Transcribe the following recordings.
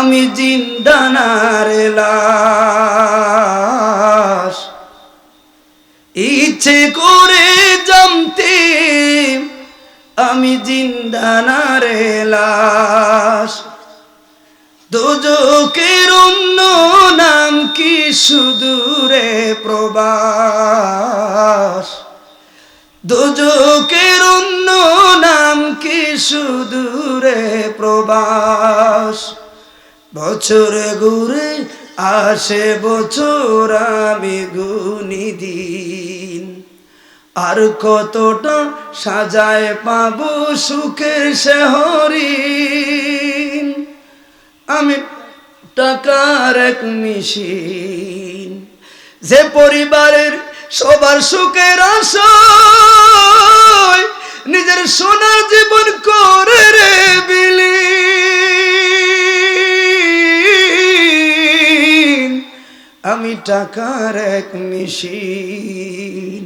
আমি জিন্দানার লাশ। ইচ্ছে করে জমতে আমি জিন্দানার লাশ। দুজকের অন্য নাম কি সুদূরে প্রবাস? দুজকের অন্য নাম কি সুদূরে প্রবাস? বছর ঘুরে আসে বছর আমি গুনি দিন। আর কতটা সাজায় পাবো সুখের শহরিন আমি টাকার এক মিশিন, যে পরিবারের সবার সুখের আশায় নিজের সোনার জীবন করে রে বিলীন। আমি টাকার এক মিশিন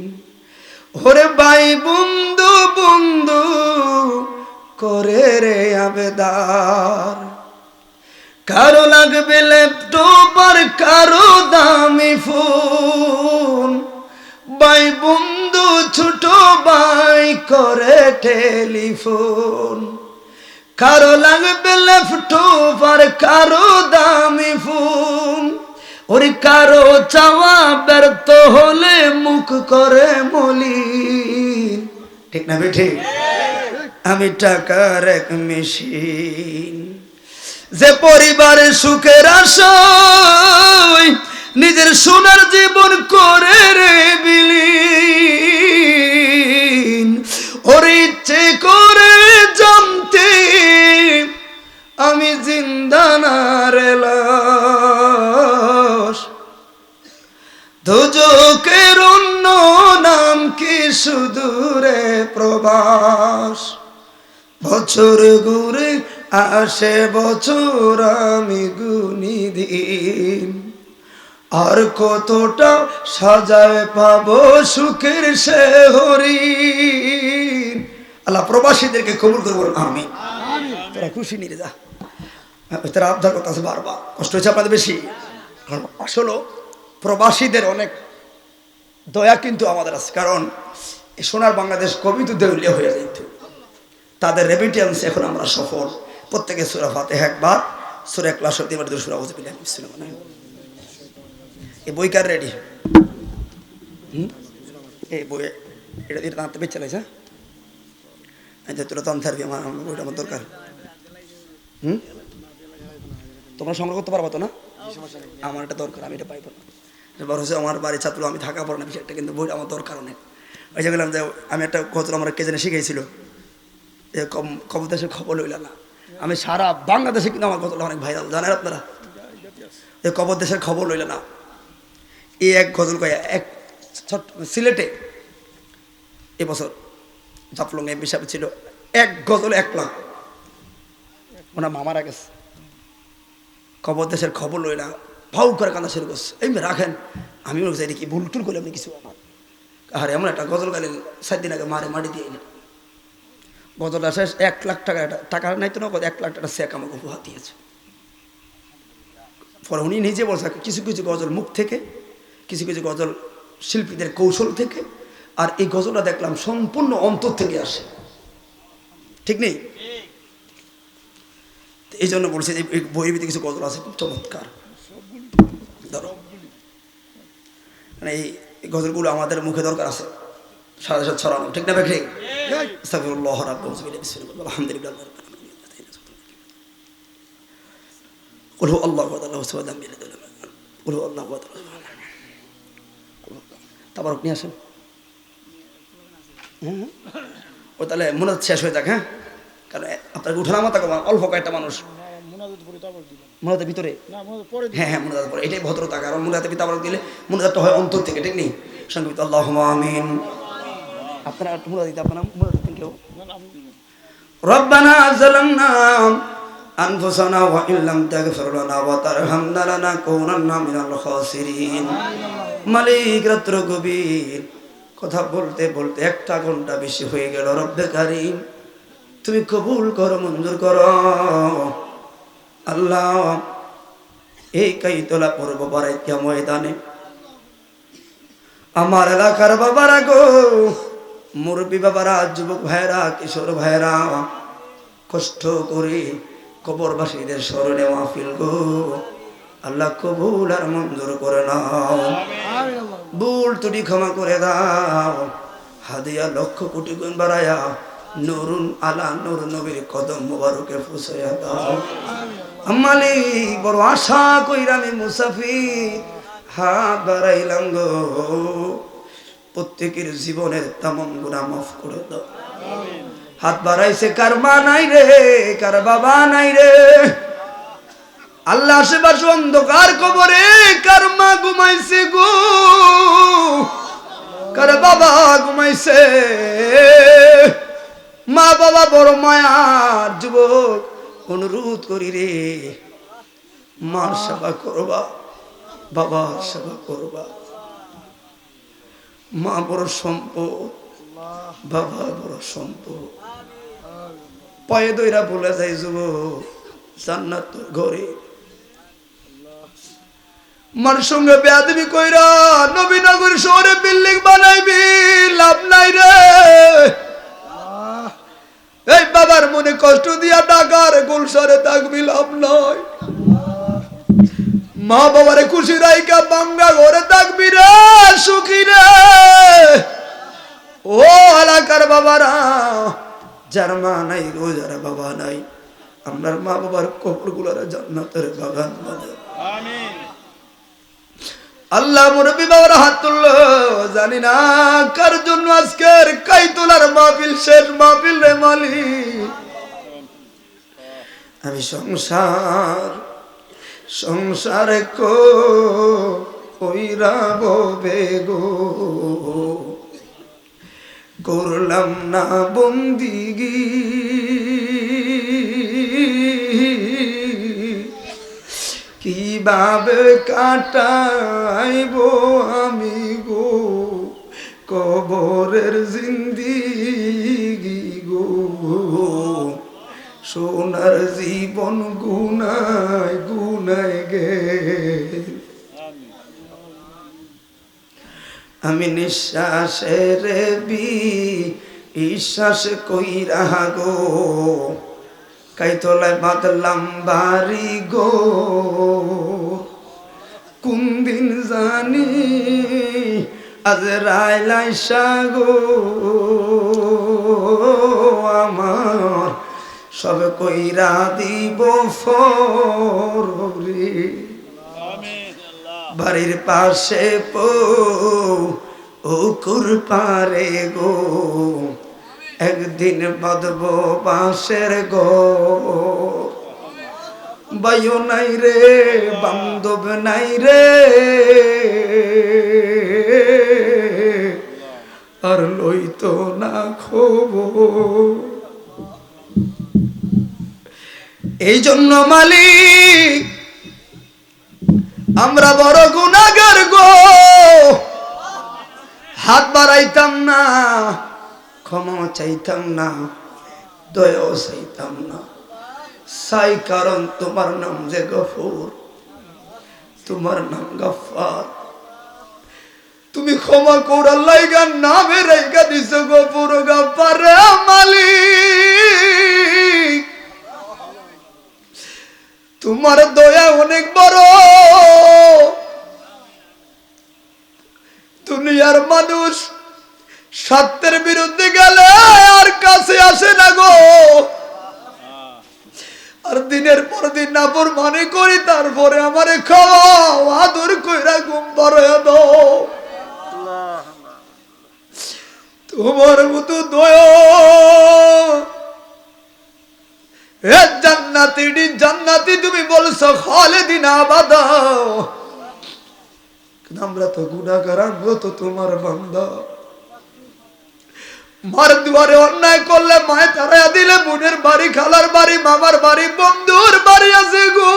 ওরে বাই বন্ধু বন্ধু, করে রে আবেদার। কারও লাগবে ল্যাপটপ আর কারও দামি ফোন। বাই বন্ধু, ছোট বাই করে টেলিফোন। কারও লাগবে ল্যাপটপ আর কারও দামি ফোন। ওরে কারও চাওয়া ব্যর্থ হলে মুখ করে মলিন। ঠিক না বেঠি? আমি টাকার এক মেশিন। যে পরিবারে সুখের আশায় নিজের সোনার জীবন করে রে সুদূরে প্রবাস। বছর ঘুরে আসে বছর আমি গুনি দিন। আর কতটা সাজায় পাব সুখের সে হরিণ। আল্লাহ প্রবাসীদেরকে কবুল করব আমি তোরা খুশি নিয়ে যা। তারা আবদার কথা আছে বারবার। কষ্ট হয়েছে আপনাদের বেশি। কারণ আসলে প্রবাসীদের অনেক দয়া কিন্তু আমাদের আছে, কারণ সোনার বাংলাদেশ কবি তো দেউলিয়া হয়ে যেত তাদের রেমিটেন্স এখন আমরা সফল। প্রত্যেকে সুরা ফাতে একবার, সুরা ক্লাস হতে এবার সুরা মানে এই বই কার রেডি এই বই, এটা এটা তাঁতে বেচে লাগছে আচ্ছা তোরা থাকবি আমার বইটা আমার দরকার। হুম? তোমরা সংগ্রহ করতে পারব তো না? আমার এটা দরকার, আমি এটা পাইব না। এবার হচ্ছে আমার বাড়ির ছাত্র, আমি থাকা পড়ে না, বিষয়টা কিন্তু বই আমার দরকার অনেক ওই যে গেলাম যে, আমি একটা গজল আমার কে জানে শিখেছিল এ কম কবদেশের খবর লইল না। আমি সারা বাংলাদেশে কিন্তু আমার গজল অনেক ভাইরাল জানেন আপনারা? এ কবর দেশের খবর লইল না। এই এক গজল কয়ে, এক ছোট সিলেটে এবছর জাফলং এম হিসাবে ছিল। এক গজল এক লাখ ওনার মামারা গেছে। কবর দেশের খবর লই না ভাউ করে কান্না শুরু করছে। এই মেয়ে রাখেন আমি মনে করছি কি ভুল টুল করলে আমি কিছু আমার আর এমন একটা গজল গাইলেন সাত দিন আগে মারে মাটি দিয়ে গজলটা শেষ এক লাখ টাকা টাকা নাই তো না এক লাখ টাকা শেখ আমাকে উপহার দিয়েছে। পরে উনি নিজে বলছে কিছু কিছু গজল মুখ থেকে কিছু কিছু গজল শিল্পীদের কৌশল থেকে আর এই গজলটা দেখলাম সম্পূর্ণ অন্তর থেকে আসে। ঠিক নেই? এই জন্য বলছে যে বইয়ের ভিতরে কিছু গজল আছে খুব চমৎকার। মানে এই এই গজলগুলো আমাদের মুখে দরকার আছে সারা দেশে ছড়ানো ঠিক না বেঠিক আস্তাগফিরুল্লাহ রাব্বি ওয়া বিসমিল্লাহ আলহামদুলিল্লাহ قل هو الله احد الله الصمد لم يلد ولم يولد قل هو الله احد তাবারক নিয়ে আসেন হ্যাঁ ও তাহলে মনে শেষ হয়ে যাক হ্যাঁ কারণ আপনাকে উঠানামা থাকো অল্প কয়েকটা মানুষ মোনাজাতের ভিতরে হ্যাঁ হ্যাঁ মোনাজাত পরে এটাই ভদ্রতা কারণ মোনাজাতের ভিতরে আবার দিলে মোনাজাতটা হয় অন্তর থেকে ঠিক নেই সঙ্গীত আল্লাহ আমিন আপনারা একটু মোনাজাত দিতে আপনারা মোনাজাত দিন কেউ ربنا ظلمنا أنفسنا وإن لم تغفر لنا وترحمنا لنكونن من الخاسرين মালিক রাত্র গভীর কথা বলতে বলতে একটা ঘন্টা বেশি হয়ে গেল রব্বে কারিম তুমি কবুল করো মঞ্জুর করো আল্লাহ এই কাইতলা পূর্ব বারাইকা ময়দানে। আমার এলাকার বাবারা গো মুরব্বী বাবারা যুবক ভাইরা কিশোর ভাইরা কষ্ট করে কবরবাসীদের স্মরণে মাহফিল গো। আল্লাহ কবুল আর মঞ্জুর করে নাও। ভুল তুটি ক্ষমা করে দাও। হাদিয়া লক্ষ কোটি গুণ বাড়ায়া নুরুন আলা নুর নবীর কদম মুবারকে ফুসাইয়া দাও। আমালি বড় আশা কইরা আমি মুসাফির হাত বাড়াইলাম গো। প্রত্যেকের জীবনের তামম গুণা মাফ করে দাও। হাত বাড়াইছে কার মা নাই রে, কার বাবা নাই রে? আল্লাহ আশেপাশে অন্ধকার কবরে কার মা ঘুমাইছে গো? কার বাবা ঘুমাইছে? মা বাবা বড় মায়ার যুবক, অনুরোধ করি রে। মার সেবা করবা, বাবার সেবা করবা। মা বড় সম্পদ, বাবা বড় সম্পদ। পায়ে দইরা বলে যায় যুবক, জান্নাত ঘরে। মার সঙ্গে বেয়াদবি কইরা নবীনগর শহরে বিল্ডিং বানাইবি, লাভ নাই রে এই বাবার মনে কষ্ট দিয়া ডাকার গুলশারে থাকবি লাভ নাই। মা বাবারে খুশি রাইকা বাঙ্গা ঘরে থাকবি রে সুখী রে। ও এলাকার বাবারা যার মা নাই গো যার বাবা নাই আপনার মা বাবার কপড়গুলার জান্নাতের বাগান আল্লাহ মুরব্বী বাবার হাত তুললো জানি না কার জন্য আজকের কাই তোলার মাহফিল শেষ মাহফিল রে মালিক। আমি সংসার সংসার কইরা বেগো। করলাম না বন্দিগি কীভাবে কাটাইব আমি গো? কবরের জিন্দিগি সোনার জীবন গুনায় গুনায় গে। আমি নিঃশ্বাসের বি বিশ্বাস কইরা গো, কাইতলায় বাঁধলাম বাড়ি গো। কোন দিন জানি আজ রায়লাই গো। সব কইরা দিব ফরি বাড়ির পাশে পো, উকুর পারে গো। একদিন বাঁধব বাঁশের গো বায়ু নাই রে, বান্ধব নাই রে। আর লইতো না খবর। এই জন্য মালিক, আমরা বড় গুণাগার গো। হাত বাড়াইতাম না, ক্ষমা চাইতাম না, দয়াও চাইতাম না। সাই কারণ তোমার নাম যে গফুর, তোমার নাম গফার তুমি ক্ষমা করার লাইগা নামে রেখা দিছ গফুর গফার মালিক। তোমার দয়া অনেক বড়। দুনিয়ার মানুষ সত্যের বিরুদ্ধে গেলে আর কাছে আসে না গো। আর দিনের পর দিন না পর মনে করি, তারপরে আমারে খাওয়াও আদর কইরা ঘুম দাও। তোমার মতো দয়া, এ জান্নাতি ডি জান্নাতি তুমি বলছো, খালেদিন আবাদা আমরা তো গুণাগার আনব তো তোমার বান্দা। মার দুয়ারে অন্যায় করলে মায় তারা দিলে বোনের বাড়ি, খালার বাড়ি, মামার বাড়ি, বন্ধুর বাড়ি আছে গো।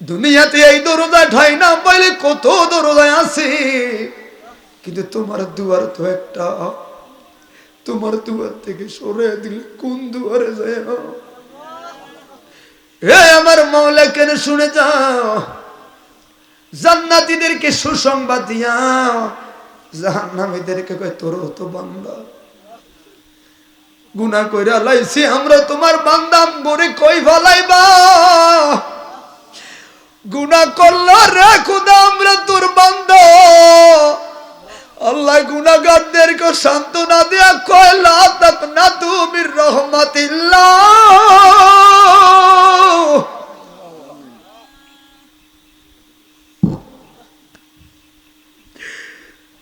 দুনিয়াতে এই দরজা ঠাই না পাইলে কত দরজায় আছে। কিন্তু তোমার দুয়ার তো একটা। তোমার দুয়ার থেকে সরে দিলে কোন দুয়ারে যায়? হে আমার মাওলা কেন শুনে যাও? জান্নাতীদেরকে সুসংবাদ দিয়া জাহান্নামীদেরকে কয় তোর তো বান্দা। গুনা কইরা লাইছি, আমরা তোমার বান্দাম গরে কই ভালাইবা গুনা করল রে খুদা, আমরা তোর বান্দা। আল্লাহ গুনাগারদেরকে সান্ত্বনা দেয়া কয়, লা না তুমি রহমাতিল্লাহ।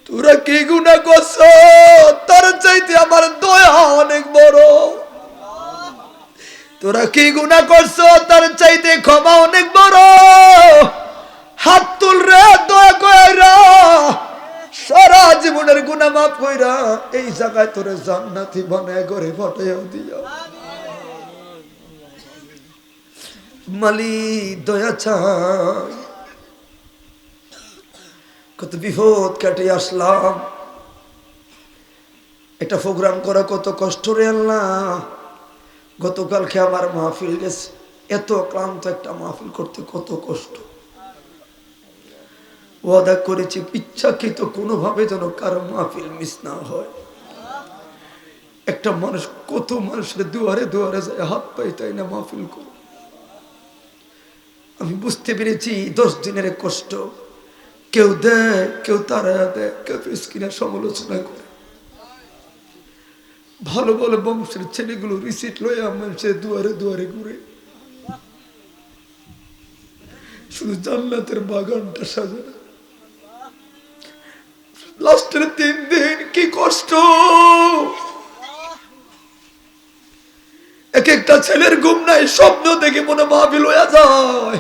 তোরা কি গুণা করছ? তার চাইতে আমার দয়া অনেক বড়। তোরা কি গুণা করছ? তার চাইতে ক্ষমা অনেক বড়। হাত তুল রে দয়া কইরা সারা জীবনের গুণা মাফ কইরা এই জায়গায় তোরে জান্নাতি বানায় করে ফটাইও দিও মালি দয়া চাই। কত বিপদ কেটে আসলাম। একটা প্রোগ্রাম করা কত কষ্ট রে আল্লাহ। গতকালকে আমার মাহফিল গেছে। এত ক্লান্ত একটা মাহফিল করতে কত কষ্ট। ওয়াদা করেছি, ইচ্ছাকৃত কোনোভাবে যেন কারও মাহফিল মিস না হয়। একটা মানুষ কত মানুষের দুয়ারে দুয়ারে যায়, হাত পাই তাই না মাহফিল করে আমি বুঝতে পেরেছি, দশ দিনের কষ্ট। কেউ দেয়, কেউ তারা দেয়, কেউ স্ক্রিনে সমালোচনা করে। ভালো ভালো বংশের ছেলেগুলো রিসিট লয়ে মানুষের দুয়ারে দুয়ারে ঘুরে। শুধু জান্নাতের বাগানটা সাজানো লাস্টের তিন দিন কি কষ্ট? এক একটা ছেলের ঘুম নাই, স্বপ্ন দেখে মনে মাহবিল হয়ে যায়।